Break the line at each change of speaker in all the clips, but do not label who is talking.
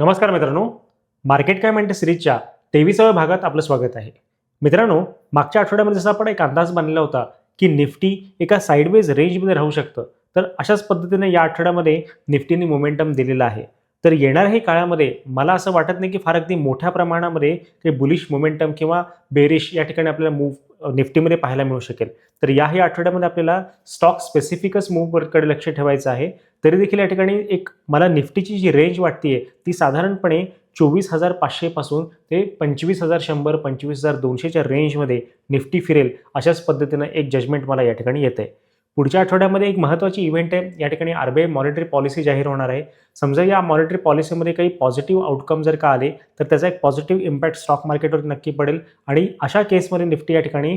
नमस्कार मित्रांनो. मार्केट काय म्हणते सिरीजच्या तेवीसाव्या भागात आपलं स्वागत आहे. मित्रांनो मागच्या आठवड्यामध्ये जसा आपण एक अंदाज बांधला होता की निफ्टी एका साईडवेज रेंजमध्ये राहू शकतं. तर अशाच पद्धतीने या आठवड्यामध्ये निफ्टीने मोमेंटम दिलेला आहे. तर येणाऱ्याही काळामध्ये मला असं वाटत नाही की फार अगदी मोठ्या प्रमाणामध्ये काही बुलिश मोमेंटम किंवा बेरिश या ठिकाणी आपल्याला मूव निफ्टीमध्ये पाहायला मिळू शकेल. तर याही आठवड्यामध्ये आपल्याला स्टॉक स्पेसिफिकच मूव्हकडे लक्ष ठेवायचं आहे. तरी देखील या ठिकाणी एक मला निफ्टीची जी रेंज वाटते ती साधारणपणे चोवीस हजार पाचशेपासून ते पंचवीस हजार शंभर पंचवीस हजार दोनशेच्या रेंजमध्ये निफ्टी फिरेल अशाच पद्धतीनं एक जजमेंट मला या ठिकाणी येतं आहे पुढच्या आठवड्यामध्ये एक महत्त्वाची इव्हेंट आहे. या ठिकाणी R B I monetary policy जाहीर होणार आहे. समजा या मॉनिटरी पॉलिसीमध्ये काही पॉझिटिव्ह आउटकम जर का आले तर त्याचा एक पॉझिटिव्ह इम्पॅक्ट स्टॉक मार्केटवर नक्की पडेल. आणि अशा केसमध्ये निफ्टी या ठिकाणी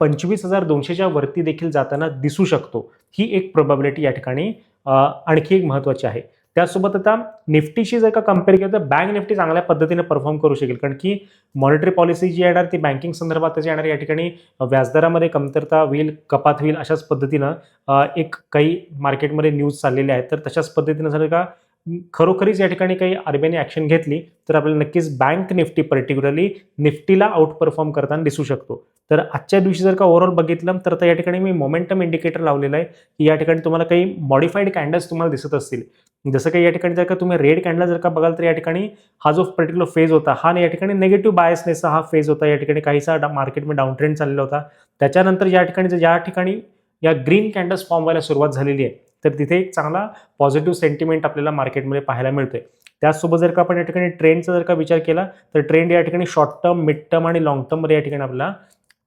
पंचवीस हजार दोनशेच्या वरती देखील जाताना दिसू शकतो. ही एक प्रोबॅबिलिटी या ठिकाणी आणखी एक महत्त्वाची आहे. त्यासोबत आता निफ्टीशी जर का कंपेअर केलं तर बँक निफ्टी चांगल्या पद्धतीने परफॉर्म करू शकेल. कारण की मॉनिटरी पॉलिसी जी येणार ती बँकिंग संदर्भात जी येणार या ठिकाणी व्याजदरामध्ये कमतरता होईल कपात होईल अशाच पद्धतीनं एक काही मार्केटमध्ये न्यूज चाललेल्या आहेत. तर तशाच पद्धतीनं जर का खरोखरीच या ठिकाणी काही आरबीआयने ॲक्शन घेतली तर आपल्याला नक्कीच बँक निफ्टी पर्टिक्युलरली निफ्टीला आउट परफॉर्म करताना दिसू शकतो. तर आजच्या दिवशी जर का ओव्हरऑल बघितलं तर या ठिकाणी मी मोमेंटम इंडिकेटर लावलेला आहे की या ठिकाणी तुम्हाला काही मॉडिफाईड कॅन्डल्स तुम्हाला दिसत असतील. जसं काही या ठिकाणी जर का तुम्ही रेड कॅन्डला जर का बघाल तर या ठिकाणी हा जो पर्टिक्युलर फेज होता हा या ठिकाणी नेगेटिव्ह बायसनेसचा हा फेज होता या ठिकाणी काहीसा मार्केटमध्ये डाऊन ट्रेंड चाललेला होता त्याच्यानंतर या ठिकाणी जर ठिकाणी या ग्रीन कॅन्डल्स फॉर्म व्हायला सुरुवात झालेली आहे तर तिथे एक चांगला पॉझिटिव्ह सेंटिमेंट आपल्याला मार्केटमध्ये पाहायला मिळतोय त्याचसोबत जर का आपण या ठिकाणी ट्रेंडचा जर का विचार केला तर ट्रेंड या ठिकाणी शॉर्ट टर्म मिड टर्म आणि लॉंग टर्ममध्ये या ठिकाणी आपल्याला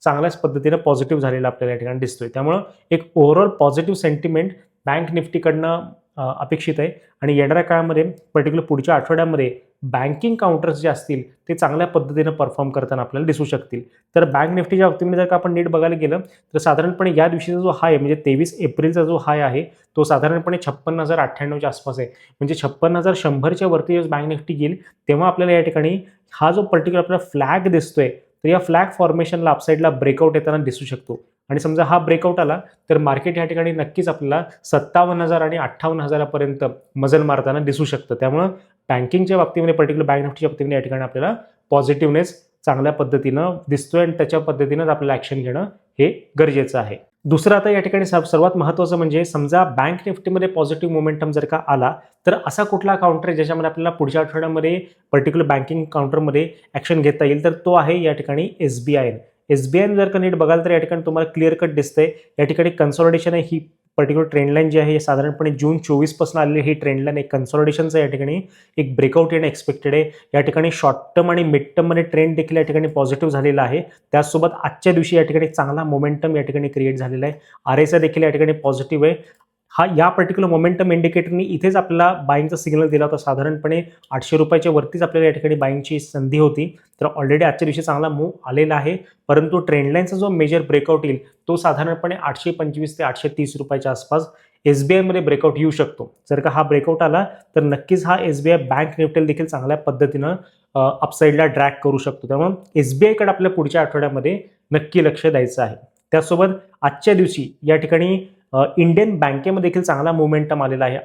चांगल्याच पद्धतीनं पॉझिटिव्ह झालेला आपल्याला या ठिकाणी दिसतोय त्यामुळं एक ओव्हरऑल पॉझिटिव्ह सेंटिमेंट बँक निफ्टीकडनं अपेक्षित आहे. आणि येणाऱ्या काळामध्ये पर्टिक्युलर पुढच्या आठवड्यामध्ये बँकिंग काउंटर्स जे असतील ते चांगल्या पद्धतीनं परफॉर्म करताना आपल्याला दिसू शकतील. तर बँक निफ्टीच्या बाबतीमध्ये जर का आपण नीट बघायला गेलं तर साधारणपणे या दिवशीचा जो हाय म्हणजे तेवीस एप्रिलचा जो हाय आहे तो साधारणपणे छप्पन्न हजार अठ्ठ्याण्णवच्या आसपास आहे. म्हणजे छप्पन्न हजार शंभरच्या वरती जेव्हा बँक निफ्टी येईल तेव्हा आपल्याला या ठिकाणी हा जो पर्टिक्युलर आपल्याला फ्लॅग दिसतोय तर या फ्लॅग फॉर्मेशनला अपसाईडला ब्रेकआउट येताना दिसू शकतो. आणि समजा हा ब्रेकआउट आला तर मार्केट या ठिकाणी नक्कीच आपल्याला सत्तावन्न हजार आणि अठ्ठावन्न हजारापर्यंत मजल मारताना दिसू शकतं. त्यामुळं बँकिंगच्या बाबतीमध्ये पर्टिक्युलर बँक निफ्टीच्या बाबतीमध्ये या ठिकाणी आपल्याला पॉझिटिव्हनेस चांगल्या पद्धतीनं दिसतोय आणि त्याच्या पद्धतीनंच आपल्याला ॲक्शन घेणं हे गरजेचं आहे. दुसरं आता या ठिकाणी सर्वात महत्त्वाचं म्हणजे समजा बँक निफ्टीमध्ये पॉझिटिव्ह मोमेंटम जर का आला तर असा कुठला काउंटर आहे ज्याच्यामध्ये आपल्याला पुढच्या आठवड्यामध्ये पर्टिक्युलर बँकिंग काउंटरमध्ये ॲक्शन घेता येईल? तर तो आहे या ठिकाणी S B I S B I जर का नीट बघाल तर या ठिकाणी तुम्हाला क्लिअर कट दिसते या ठिकाणी कन्सॉलिडेशन आहे ही पर्टिक्युलर ट्रेंडलाईन जी आहे साधारणपणे जून चोवीसपासून आलेली ही ट्रेंडलाईन एक कन्सॉलिडेशनचं या ठिकाणी एक ब्रेकआउट येणं एक्सपेक्टेड आहे. या ठिकाणी शॉर्ट टर्म आणि मिड टर्ममध्ये ट्रेंड देखील या ठिकाणी पॉझिटिव्ह झालेला आहे. त्याचसोबत आजच्या दिवशी या ठिकाणी चांगला मोमेंटम या ठिकाणी क्रिएट झालेला आहे. आर एस आय देखील या ठिकाणी पॉझिटिव्ह आहे. हा या पर्टिक्युलर मोमेंटम इंडिकेटरनी इथेच आपल्याला बाईंगचा सिग्नल दिला होता. साधारणपणे आठशे रुपयाच्या वरतीच आपल्याला या ठिकाणी बाईंगची संधी होती. तर ऑलरेडी आजच्या दिवशी चांगला मूव आलेला आहे. परंतु ट्रेंडलाईनचा जो मेजर ब्रेकआउट येईल तो साधारणपणे आठशे पंचवीस ते आठशे तीस रुपयाच्या आसपास एस बी आयमध्ये ब्रेकआउट येऊ शकतो. जर का हा ब्रेकआउट आला तर नक्कीच हा एस बी आय बँक निफ्टेल देखील चांगल्या पद्धतीनं अपसाईडला ड्रॅक करू शकतो. त्यामुळे एस बी आयकडे आपल्या पुढच्या आठवड्यामध्ये नक्की लक्ष द्यायचं आहे. त्यासोबत आजच्या दिवशी या ठिकाणी इंडियन बँकेमध्ये देखील चांगला मोमेंटम आलेला आहे.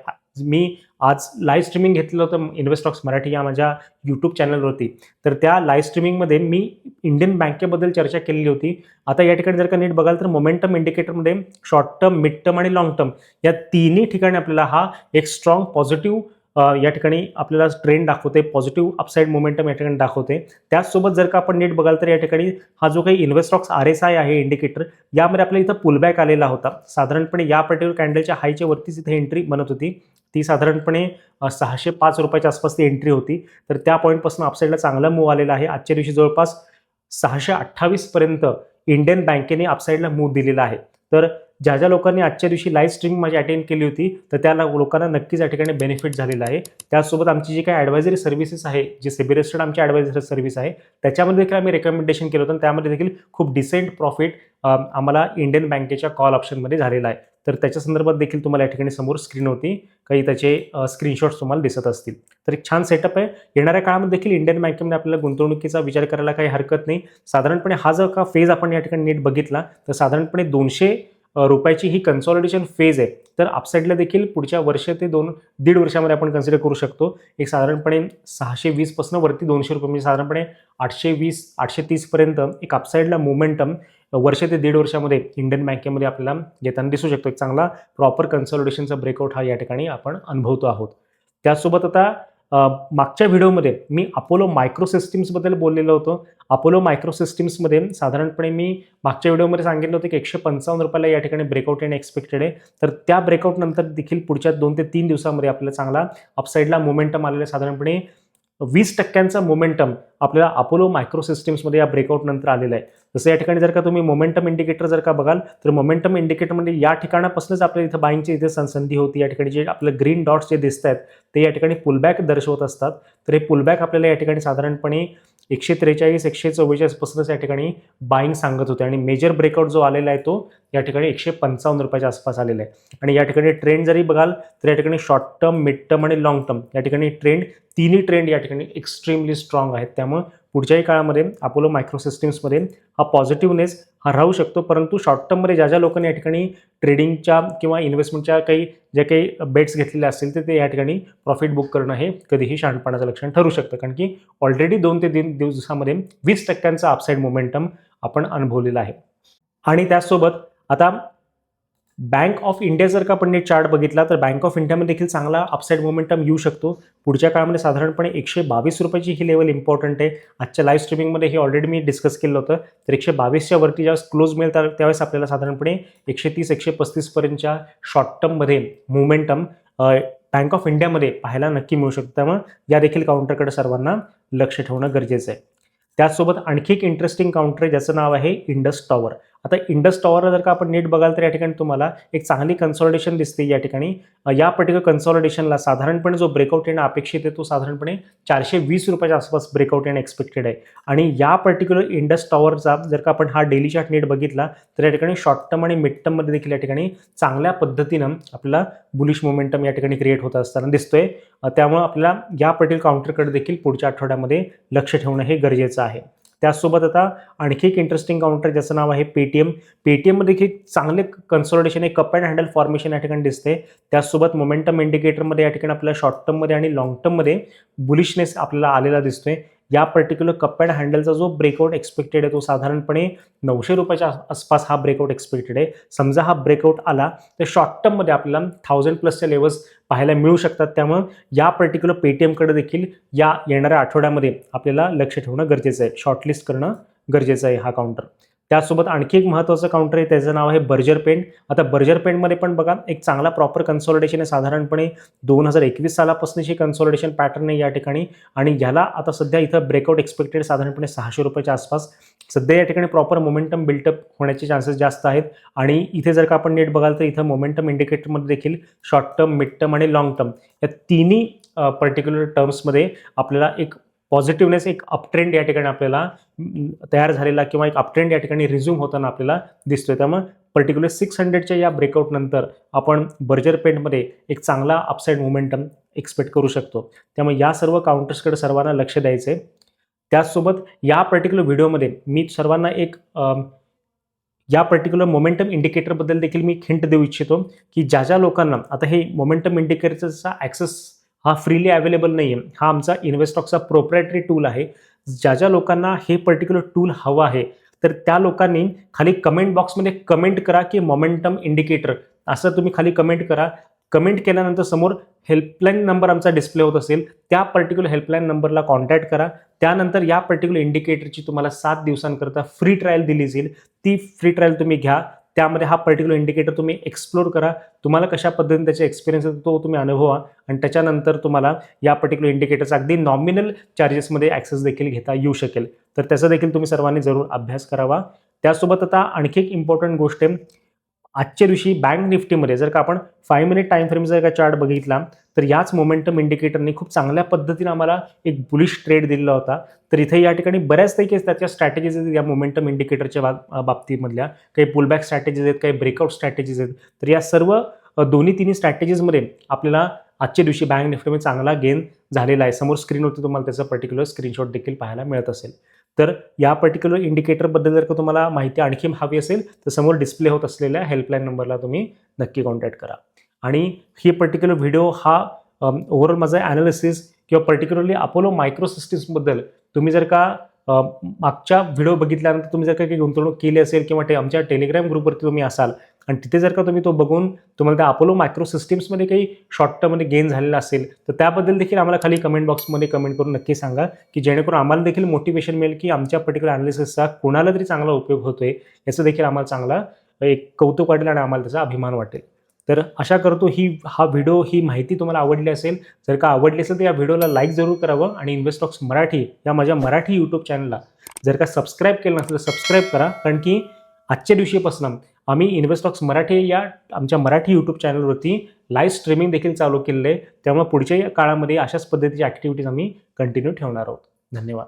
मी आज लाईव्ह स्ट्रीमिंग घेतलं होतं इन्व्हेस्टॉक्स मराठी या माझ्या यूट्यूब चॅनलवरती तर त्या लाईव्ह स्ट्रीमिंगमध्ये मी इंडियन बँकेबद्दल चर्चा केलेली होती. आता या ठिकाणी जर का नीट बघाल तर मोमेंटम इंडिकेटरमध्ये शॉर्ट टर्म मिड टर्म आणि लॉंग टर्म या तिन्ही ठिकाणी आपल्याला हा एक स्ट्रॉंग पॉझिटिव्ह या ठिकाणी आपल्याला ट्रेंड दाखवते पॉझिटिव्ह अपसाईड मोमेंटम या ठिकाणी दाखवते. त्याचसोबत जर का आपण नीट बघाल तर या ठिकाणी हा जो काही इन्व्हेस्टॉक्स आर एस आय आहे इंडिकेटर यामध्ये आपल्याला इथं पुलबॅक आलेला होता. साधारणपणे या पर्टिक्युलर कॅन्डलच्या हायच्या वरतीच इथे एंट्री बनत होती. ती साधारणपणे सहाशे पाच रुपयाच्या आसपास ती एंट्री होती. तर त्या पॉईंटपासून अपसाईडला चांगला मूव आलेला आहे. आजच्या दिवशी जवळपास सहाशे अठ्ठावीसपर्यंत इंडियन बँकेने अपसाईडला मूव दिलेला आहे. तर ज्या ज्या लोकांनी आजच्या दिवशी लाईव्ह स्ट्रीम माझी अटेंड केली होती तर त्या लोकांना नक्कीच या ठिकाणी बेनिफिट झालेला आहे. त्यासोबत आमची जी काही ॲडवायझरी सर्व्हिसेस आहे जी सेबिरेस्टेड आमची ॲडवायझरी सर्व्हिस आहे त्याच्यामध्ये देखील आम्ही रेकमेंडेशन केलं होतं आणि त्यामध्ये देखील खूप डिसेंट प्रॉफिट आम्हाला इंडियन बँकेच्या कॉल ऑप्शनमध्ये झालेला आहे. तर त्याच्या संदर्भात देखील तुम्हाला या ठिकाणी समोर स्क्रीन होती. काही त्याचे स्क्रीनशॉट्स तुम्हाला दिसत असतील. तर एक छान सेटअप आहे. येणाऱ्या काळामध्ये देखील इंडियन बँकेमध्ये आपल्याला गुंतवणुकीचा विचार करायला काही हरकत नाही. साधारणपणे हा जर का फेज आपण या ठिकाणी नीट बघितला तर साधारणपणे दोनशे रुपयाची ही कन्सॉलिडेशन फेज आहे. तर अपसाईडला देखील पुढच्या वर्ष ते दोन दीड वर्षामध्ये आपण कन्सिडर करू शकतो. एक साधारणपणे सहाशे वीसपासून वरती दोनशे रुपये म्हणजे साधारणपणे आठशे वीस आठशे तीसपर्यंत एक अपसाईडला मोमेंटम वर्ष ते दीड वर्षामध्ये इंडियन बँकेमध्ये आपल्याला येताना दिसू शकतो. एक चांगला प्रॉपर कन्सॉलिडेशनचा ब्रेकआउट हा या ठिकाणी आपण अनुभवतो आहोत. त्यासोबत आता मागच्या व्हिडिओमध्ये मी अपोलो मायक्रो सिस्टीम्सबद्दल बोललेलो होतो. अपोलो मायक्रो सिस्टीम्समध्ये साधारणपणे मी मागच्या व्हिडिओमध्ये सांगितलं होतं की एकशे पंचावन्न रुपयाला या ठिकाणी ब्रेकआउट येणे एक्सपेक्टेड आहे. तर त्या ब्रेकआउटनंतर देखील पुढच्या दोन ते तीन दिवसामध्ये आपल्याला चांगला अपसाईडला मोमेंटम आलेला साधारणपणे वीस टक्क्यांचा मोमेंटम आपल्याला अपोलो मायक्रो सिस्टीम्समध्ये या ब्रेकआउट नंतर आलेला आहे. जसं या ठिकाणी जर का तुम्ही मोमेंटम इंडिकेटर जर का बघाल तर मोमेंटम इंडिकेटरमध्ये म्हणजे या ठिकाणापासूनच आपल्याला इथं बाईंगची इथे संसंधी होती. या ठिकाणी जे आपलं ग्रीन डॉट्स जे दिसत आहेत ते या ठिकाणी पुलबॅक दर्शवत असतात. तर हे पुलबॅक आपल्याला या ठिकाणी साधारणपणे एकशे त्रेचाळीस एकशे चव्वेचाळीसपासूनच या ठिकाणी बाईंग सांगत होते. आणि मेजर ब्रेकआउट जो आलेला आहे तो या ठिकाणी एकशे पंचावन्न रुपयाच्या आसपास आलेला आहे. आणि या ठिकाणी ट्रेंड जरी बघाल तर या ठिकाणी शॉर्ट टर्म मिड टर्म आणि लॉंग टर्म या ठिकाणी ट्रेंड तिन्ही ट्रेंड या ठिकाणी एक्स्ट्रीमली स्ट्रॉंग आहेत. त्यामुळे पुढच्याही काळामध्ये अपोलो मायक्रोसिस्टिम्समध्ये हा पॉझिटिव्हनेस हा राहू शकतो. परंतु शॉर्ट टर्ममध्ये ज्या ज्या लोकांनी या ठिकाणी ट्रेडिंगच्या किंवा इन्व्हेस्टमेंटच्या काही जे काही बेट्स घेतलेले असतील तर ते या ठिकाणी प्रॉफिट बुक करणं हे कधीही शहाणपणाचं लक्षण ठरू शकतं. कारण की ऑलरेडी दोन ते तीन दिवसामध्ये वीस टक्क्यांचा अपसाईड मोमेंटम आपण अनुभवलेला आहे. आणि त्याचसोबत आता बँक ऑफ इंडिया जर का आपण चार्ट बघितला तर बँक ऑफ इंडियामध्ये देखील चांगला अपसाईड मोमेंटम येऊ शकतो. पुढच्या काळामध्ये साधारणपणे एकशे बावीस रुपयाची ही लेवल इम्पॉर्टंट आहे. आजच्या लाईव्ह स्ट्रीमिंगमध्ये हे ऑलरेडी मी डिस्कस केलं होतं. तर एकशे बावीसच्या वरती ज्यावेळेस क्लोज मिळेल तर त्यावेळेस आपल्याला साधारणपणे एकशे तीस एकशे पस्तीसपर्यंतच्या शॉर्ट टर्ममध्ये मोमेंटम बँक ऑफ इंडियामध्ये पाहायला नक्की मिळू शकतं. त्यामुळे या देखील काउंटरकडे सर्वांना लक्ष ठेवणं गरजेचं आहे. त्याचसोबत आणखी एक इंटरेस्टिंग काउंटर आहे ज्याचं नाव आहे इंडस टॉवर आता इंडस टॉवरला जर का आपण नीट बघाल तर या ठिकाणी तुम्हाला एक चांगली कन्सॉलिडेशन दिसते या ठिकाणी. या पर्टिक्युलर कन्सॉलिडेशनला साधारणपणे जो ब्रेकआउट येणं अपेक्षित आहे तो साधारणपणे चारशे वीस रुपयाच्या आसपास ब्रेकआउट येणं एक्सपेक्टेड आहे. आणि या पर्टिक्युलर इंडस टॉवरचा जर का आपण हा डेली चार्ट नीट बघितला तर या ठिकाणी शॉर्ट टर्म आणि मिड टर्ममध्ये देखील या ठिकाणी चांगल्या पद्धतीनं आपल्याला बुलिश मोमेंटम या ठिकाणी क्रिएट होत असताना दिसतोय. त्यामुळे त्यामुळं आपल्याला या पर्टिक्युलर काउंटरकडे देखील पुढच्या आठवड्यामध्ये लक्ष ठेवणं हे गरजेचं आहे. त्याचसोबत आता आणखी एक इंटरेस्टिंग काउंटर ज्याचं नाव आहे पेटीएम पेटीएममध्ये देखील चांगले कन्सोलिडेशन आहे कप अँड हँडल फॉर्मेशन या ठिकाणी दिसते. त्याचसोबत मोमेंटम इंडिकेटरमध्ये या ठिकाणी आपल्याला शॉर्ट टर्ममध्ये आणि लॉंग टर्ममध्ये बुलिशनेस आपल्याला आलेला दिसतोय. या पर्टिक्युलर कप अँड हँडलचा जो ब्रेकआउट एक्सपेक्टेड आहे तो साधारणपणे नऊशे रुपयाच्या आसपास हा ब्रेकआउट एक्सपेक्टेड आहे. समजा हा ब्रेकआउट आला तर शॉर्ट टर्ममध्ये आपल्याला थाउजंड प्लसच्या लेवल्स पाहायला मिळू शकतात. त्यामुळं या पर्टिक्युलर पेटीएमकडे देखील या येणाऱ्या आठवड्यामध्ये आपल्याला लक्ष ठेवणं गरजेचं आहे. शॉर्टलिस्ट करणं गरजेचं आहे हा काउंटर त्यासोबत आणखी एक महत्त्वाचं काउंटर आहे त्याचं नाव आहे बर्जर पेंट आता बर्जर पेंटमध्ये पण बघा एक चांगला प्रॉपर कन्सॉलिडेशन आहे. साधारणपणे दोन हजार एकवीस सालापासूनची कन्सॉलिडेशन पॅटर्न आहे या ठिकाणी. आणि ह्याला आता सध्या इथं ब्रेकआउट एक्सपेक्टेड साधारणपणे सहाशे रुपयाच्या आसपास. सध्या या ठिकाणी प्रॉपर मोमेंटम बिल्टअप होण्याचे चान्सेस जास्त आहेत. आणि इथे जर का आपण नेट बघाल तर इथं मोमेंटम इंडिकेटरमध्ये देखील शॉर्ट टर्म मिड टर्म आणि लॉंग टर्म या तिन्ही पर्टिक्युलर टर्म्समध्ये आपल्याला एक पॉझिटिव्हनेस एक अपट्रेंड या ठिकाणी आपल्याला तयार झालेला किंवा एक अपट्रेंड या ठिकाणी रिझ्यूम होताना आपल्याला दिसतोय. त्यामुळे पर्टिक्युलर सिक्स हंड्रेडच्या या ब्रेकआउटनंतर आपण बर्जर पेंटमध्ये एक चांगला अपसाईड मोमेंटम एक्सपेक्ट करू शकतो. त्यामुळे या सर्व काउंटर्सकडे सर्वांना लक्ष द्यायचं आहे त्याचसोबत या पर्टिक्युलर व्हिडिओमध्ये मी सर्वांना एक या पर्टिक्युलर मोमेंटम इंडिकेटरबद्दल देखील मी हिंट देऊ इच्छितो की ज्या ज्या लोकांना आता हे मोमेंटम इंडिकेटरचा ॲक्सेस हा फ्रीली अवेलेबल नाही आहे हा आमचा इन्व्हेस्टॉकचा प्रोप्रायटरी टूल आहे. ज्या ज्या लोकांना हे पर्टिक्युलर टूल हवं आहे तर त्या लोकांनी खाली कमेंट बॉक्समध्ये कमेंट करा की मोमेंटम इंडिकेटर असं तुम्ही खाली कमेंट करा. कमेंट केल्यानंतर समोर हेल्पलाईन नंबर आमचा डिस्प्ले होत असेल त्या पर्टिक्युलर हेल्पलाईन नंबरला कॉन्टॅक्ट करा. त्यानंतर या पर्टिक्युलर इंडिकेटरची तुम्हाला सात दिवसांकरता फ्री ट्रायल दिली जाईल. ती फ्री ट्रायल तुम्ही घ्या. त्यामध्ये हा पर्टिक्युलर इंडिकेटर तुम्ही एक्सप्लोर करा. तुम्हाला कशा पद्धतीने त्याचा एक्सपिरियन्स येतो तो तुम्ही अनुभवा. आणि त्याच्यानंतर तुम्हाला या पर्टिक्युलर इंडिकेटरचा अगदी नॉमिनल चार्जेसमध्ये ॲक्सेस देखील घेता येऊ शकेल. तर त्याचा देखील तुम्ही सर्वांनी जरूर अभ्यास करावा. त्यासोबत आता आणखी एक इम्पॉर्टंट गोष्ट आहे. आजच्या दिवशी बँक निफ्टीमध्ये जर का आपण फाईव्ह मिनिट टाइम फ्रेम जर का चार्ट बघितला तर याच मोमेंटम इंडिकेटरने खूप चांगल्या पद्धतीने आम्हाला एक बुलिश ट्रेड दिलेला होता. तर इथे या ठिकाणी बऱ्याचपैकी त्याच्या स्ट्रॅटेजीज आहेत या मोमेंटम इंडिकेटरच्या बाबतीमधल्या. काही पुलबॅक स्ट्रॅटेजीज आहेत काही ब्रेकआउट स्ट्रॅटेजीज आहेत. तर या सर्व दोन्ही तिन्ही स्ट्रॅटेजीजमध्ये आपल्याला आजच्या दिवशी बँक निफ्टीमध्ये चांगला गेन झालेला आहे. समोर स्क्रीनवरती तुम्हाला त्याचा पर्टिक्युलर स्क्रीनशॉट देखील पाहायला मिळत असेल. तर या पर्टिक्युलर इंडिकेटरबद्दल जर का तुम्हाला माहिती आणखी हवी असेल तर समोर डिस्प्ले होत असलेल्या हेल्पलाईन नंबरला तुम्ही नक्की कॉन्टॅक्ट करा. आणि ही पर्टिक्युलर व्हिडिओ हा ओव्हरऑल माझा ॲनालिसिस किंवा पर्टिक्युलरली अपोलो मायक्रो सिस्टीम्सबद्दल तुम्ही जर का मागच्या व्हिडिओ बघितल्यानंतर तुम्ही जर का काही गुंतवणूक केली असेल किंवा ते आमच्या टेलिग्राम ग्रुपवरती तुम्ही असाल आणि तिथे जर का तुम्ही तो बघून तुम्हाला त्या अपोलो मायक्रो सिस्टीम्समध्ये काही शॉर्ट टर्ममध्ये गेन झालेला असेल तर त्याबद्दल देखील आम्हाला खाली कमेंट बॉक्समध्ये कमेंट करून नक्की सांगा की जेणेकरून आम्हाला देखील मोटिवेशन मिळेल की आमच्या पर्टिक्युलर अनालिसिसचा कोणाला तरी चांगला उपयोग होतोय याचं देखील आम्हाला चांगला एक कौतुक वाटेल आणि आम्हाला त्याचा अभिमान वाटेल. तर आशा करतो ही हा व्हिडिओ ही माहिती तुम्हाला आवडली असेल जर का आवडली असेल तर या व्हिडिओला लाईक जरूर करावं आणि इन्व्हेस्टॉक्स मराठी या माझ्या मराठी यूट्यूब चॅनलला जर का सबस्क्राईब केलं नसेल तर सबस्क्राईब करा कारण की आजच्या दिवशीपासून आम्ही इन्व्हेस्टॉक्स मराठी या आमच्या मराठी यूट्यूब चॅनलवरती लाईव्ह स्ट्रीमिंग देखील चालू केलेलं आहे. त्यामुळे पुढच्या काळामध्ये अशाच पद्धतीची ॲक्टिव्हिटीज आम्ही कंटिन्यू ठेवणार आहोत. धन्यवाद.